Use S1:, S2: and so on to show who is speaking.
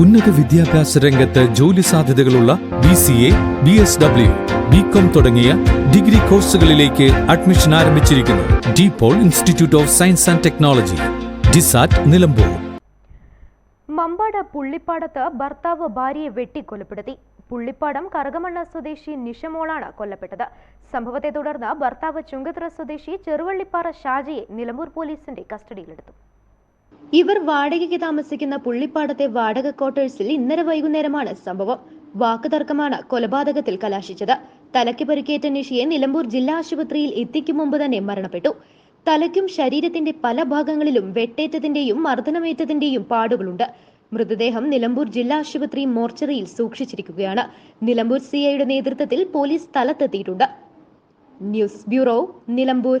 S1: ഉന്നത വിദ്യാഭ്യാസ രംഗത്ത് ജോലി സാധ്യതകളുള്ള B C A B S W B com തുടങ്ങിയ ഡിഗ്രി കോഴ്സുകളിലേക്ക് അഡ്മിഷൻ ആരംഭിച്ചിരിക്കുന്നു. DePaul institute of science and technology DiSAT Nilambur.
S2: Mambad പുള്ളിപ്പാടത്ത് ഭർത്താവ് ഭാര്യയെ വെട്ടിക്കൊലപ്പെടുത്തി. പുള്ളിപ്പാടം കറുകമണ്ണ സ്വദേശി നിഷമോളാണ് കൊല്ലപ്പെട്ടത്. സംഭവത്തെ തുടർന്ന് ഭർത്താവ് ചുങ്കത്തറ സ്വദേശി ചെറുവള്ളിപ്പാറ ഷാജിയെ നിലമ്പൂർ പോലീസിന്റെ കസ്റ്റഡിയിലെടുത്തു. ഇവർ വാടകയ്ക്ക് താമസിക്കുന്ന പുള്ളിപ്പാടത്തെ വാടക ക്വാർട്ടേഴ്സിൽ ഇന്നലെ വൈകുന്നേരമാണ് സംഭവം. വാക്കുതർക്കമാണ് കൊലപാതകത്തിൽ കലാശിച്ചത്. തലയ്ക്ക് പരിക്കേറ്റ നിഷിയെ നിലമ്പൂർ ജില്ലാ ആശുപത്രിയിൽ എത്തിക്കും മുമ്പ് തന്നെ മരണപ്പെട്ടു. തലയ്ക്കും ശരീരത്തിന്റെ പല ഭാഗങ്ങളിലും വെട്ടേറ്റതിന്റെയും മർദ്ദനമേറ്റതിന്റെയും പാടുകളുണ്ട്. മൃതദേഹം നിലമ്പൂർ ജില്ലാ ആശുപത്രി മോർച്ചറിയിൽ സൂക്ഷിച്ചിരിക്കുകയാണ്. നിലമ്പൂർ സിഐയുടെ നേതൃത്വത്തിൽ പോലീസ് സ്ഥലത്തെത്തിയിട്ടുണ്ട്. News bureau Nilambur.